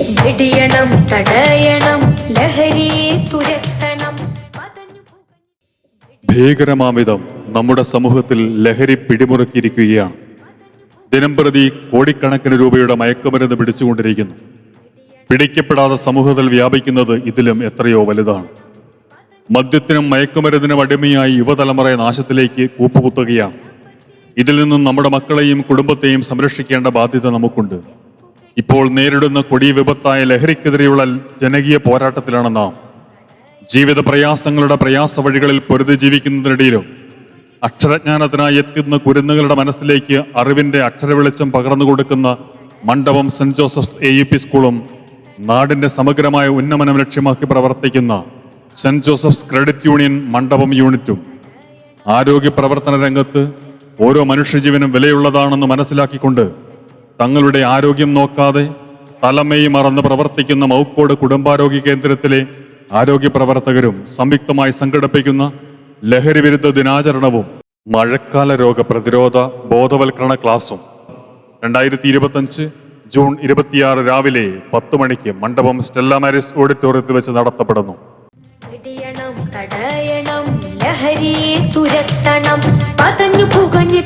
വെടിയണം തടയണം തുരത്തണം. ഭീകരമാമിതം നമ്മുടെ സമൂഹത്തിൽ ലഹരി പിടിമുറുക്കിയിരിക്കുകയാണ്. ദിനംപ്രതി കോടിക്കണക്കിന് രൂപയുടെ മയക്കുമരുന്ന് പിടിച്ചുകൊണ്ടിരിക്കുന്നു. പിടിക്കപ്പെടാതെ സമൂഹത്തിൽ വ്യാപിക്കുന്നത് ഇതിലും എത്രയോ വലുതാണ്. മദ്യത്തിനും മയക്കുമരുന്നിനും അടിമയായി യുവതലമുറ നാശത്തിലേക്ക് കൂപ്പുകുത്തുകയാണ്. ഇതിൽ നിന്നും നമ്മുടെ മക്കളെയും കുടുംബത്തെയും സംരക്ഷിക്കേണ്ട ബാധ്യത നമുക്കുണ്ട്. ഇപ്പോൾ നേരിടുന്ന കൊടിയ വിപത്തായ ലഹരിക്കെതിരെയുള്ള ജനകീയ പോരാട്ടത്തിലാണ് നാം. ജീവിത പ്രയാസങ്ങളുടെ പ്രയാസ വഴികളിൽ പൊരുതി ജീവിക്കുന്നതിനിടയിലും അക്ഷരജ്ഞാനത്തിനായി എത്തുന്ന കുരുന്നുകളുടെ മനസ്സിലേക്ക് അറിവിന്റെ അക്ഷരവെളിച്ചം പകർന്നു കൊടുക്കുന്ന മണ്ഡപം saint Joseph's A U P സ്കൂളും നാടിന്റെ സമഗ്രമായ ഉന്നമനം ലക്ഷ്യമാക്കി പ്രവർത്തിക്കുന്ന സെന്റ് ജോസഫ്സ് ക്രെഡിറ്റ് യൂണിയൻ മണ്ഡപം യൂണിറ്റും ആരോഗ്യ പ്രവർത്തന രംഗത്ത് ഓരോ മനുഷ്യജീവനും വിലയുള്ളതാണെന്ന് മനസ്സിലാക്കിക്കൊണ്ട് തങ്ങളുടെ ആരോഗ്യം നോക്കാതെ തലമേയി മറന്ന് പ്രവർത്തിക്കുന്ന മൗക്കോട് കുടുംബാരോഗ്യ കേന്ദ്രത്തിലെ ആരോഗ്യ പ്രവർത്തകരും സംയുക്തമായി സംഘടിപ്പിക്കുന്ന ലഹരി വിരുദ്ധ ദിനാചരണവും മഴക്കാല രോഗപ്രതിരോധ ബോധവൽക്കരണ ക്ലാസും രണ്ടായിരത്തി ഇരുപത്തഞ്ച് ജൂൺ ഇരുപത്തിയാറ് രാവിലെ പത്ത് മണിക്ക് മണ്ഡപം സ്റ്റെല്ല മാരിസ് ഓഡിറ്റോറിയത്തിൽ വെച്ച് നടത്തപ്പെടുന്നു. തുരത്തണം പതഞ്ഞു പുകഞ്ഞു